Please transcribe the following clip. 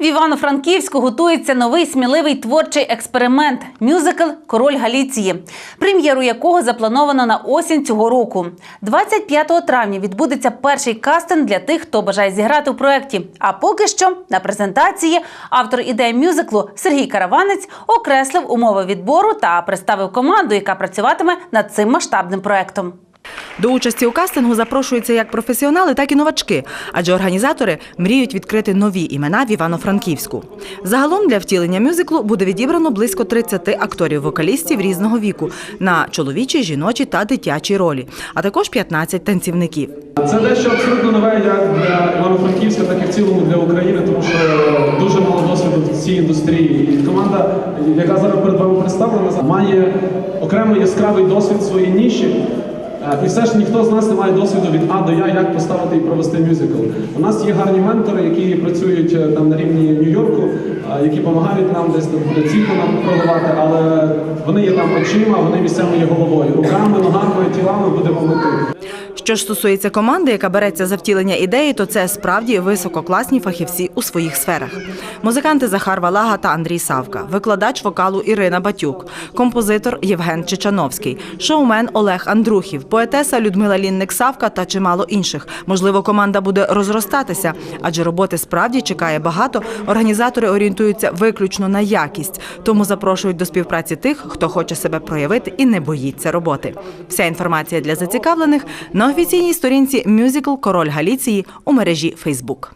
В Івано-Франківську готується новий сміливий творчий експеримент мюзикл Король Галіції, прем'єру якого заплановано на осінь цього року. 25 травня відбудеться перший кастинг для тих, хто бажає зіграти у проєкті. А поки що на презентації автор ідеї мюзиклу Сергій Караванець окреслив умови відбору та представив команду, яка працюватиме над цим масштабним проєктом. До участі у кастингу запрошуються як професіонали, так і новачки, адже організатори мріють відкрити нові імена в Івано-Франківську. Загалом для втілення мюзиклу буде відібрано близько 30 акторів-вокалістів різного віку на чоловічі, жіночі та дитячі ролі, а також 15 танцівників. Це дещо абсолютно нове як для Івано-Франківська, так і в цілому для України, тому що дуже мало досвіду в цій індустрії. І команда, яка зараз перед вами представлена, має окремий яскравий досвід в своїй ніші. Е, І все ж ніхто з нас не має досвіду від А до Я, як поставити і провести мюзикл. У нас є гарні ментори, які працюють е, там на рівні Нью-Йорку, е, які допомагають нам десь там цінку нам проливати, але вони є там очима, вони місцями є головою. Руками, ногами, тілами будемо тут. Що ж стосується команди, яка береться за втілення ідеї, то це справді висококласні фахівці у своїх сферах. Музиканти Захар Валага та Андрій Савка, викладач вокалу Ірина Батюк, композитор Євген Чечановський, шоумен Олег Андрухів, поетеса Людмила Лінник Савка та чимало інших. Можливо, команда буде розростатися, адже роботи справді чекає багато. Організатори орієнтуються виключно на якість, тому запрошують до співпраці тих, хто хоче себе проявити і не боїться роботи. Вся інформація для зацікавлених на офіційній сторінці мюзикл Король Галіції у мережі Фейсбук.